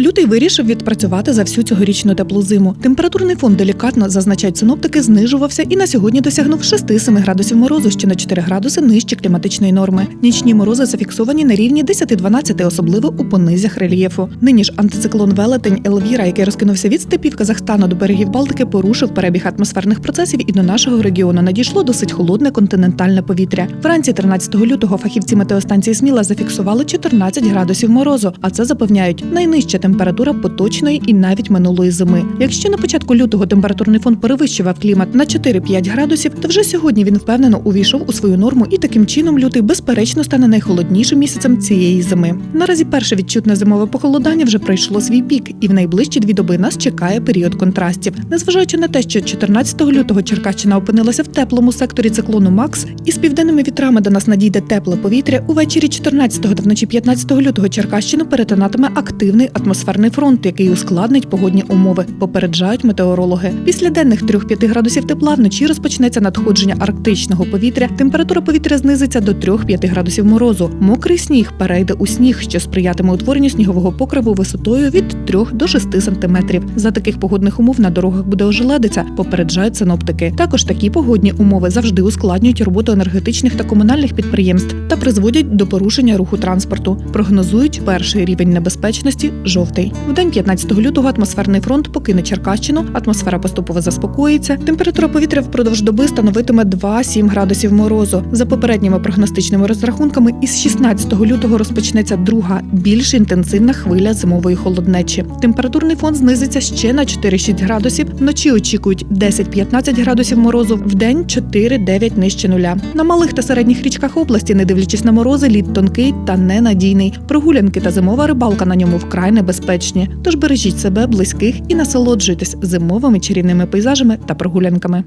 Лютий вирішив відпрацювати за всю цьогорічну теплу зиму. Температурний фон делікатно зазначають синоптики, знижувався і на сьогодні досягнув 6-7 градусів морозу, що на 4 градуси нижче кліматичної норми. Нічні морози зафіксовані на рівні 10-12, особливо у понизях рельєфу. Нині ж антициклон велетень Елвіра, який розкинувся від степів Казахстану до берегів Балтики, порушив перебіг атмосферних процесів і до нашого регіону надійшло досить холодне континентальне повітря. Вранці 13 лютого фахівці метеостанції Сміла зафіксували 14 градусів морозу, а це запевняють найнижча температура поточної і навіть минулої зими. Якщо на початку лютого температурний фон перевищував клімат на 4-5 градусів, то вже сьогодні він впевнено увійшов у свою норму, і таким чином лютий безперечно стане найхолоднішим місяцем цієї зими. Наразі перше відчутне зимове похолодання вже пройшло свій пік, і в найближчі дві доби нас чекає період контрастів. Незважаючи на те, що 14 лютого Черкащина опинилася в теплому секторі циклону Макс, і з південними вітрами до нас надійде тепле повітря. Увечері 14 та вночі 15 лютого Черкащину перетинатиме активний атмосферний фронт, який ускладнить погодні умови. Попереджають метеорологи. Після денних 3-5 градусів тепла вночі розпочнеться надходження арктичного повітря. Температура повітря знизиться до 3-5 градусів морозу. Мокрий сніг перейде у сніг, що сприятиме утворенню снігового покриву висотою від 3 до 6 сантиметрів. За таких погодних умов на дорогах буде ожеледиця, попереджають синоптики. Також такі погодні умови завжди ускладнюють роботу енергетичних та комунальних підприємств та призводять до порушення руху транспорту. Прогнозують перший рівень небезпечності жовтий. В день 15 лютого атмосферний фронт покине Черкащину. Атмосфера поступово заспокоїться. Температура повітря впродовж доби становитиме 2-7 градусів морозу. За попередніми прогностичними розрахунками, із 16 лютого розпочнеться друга, більш інтенсивна хвиля зимової холоднечі. Температурний фон знизиться ще на 4-6 градусів. Вночі очікують 10-15 градусів морозу, в день 4-9 нижче нуля. На малих та середніх річках області, не дивлячись на морози, лід тонкий та ненадійний. Прогулянки та зимова рибалка на ньому вкрай небезпечні. Тож бережіть себе, близьких і насолоджуйтесь зимовими чарівними пейзажами та прогулянками.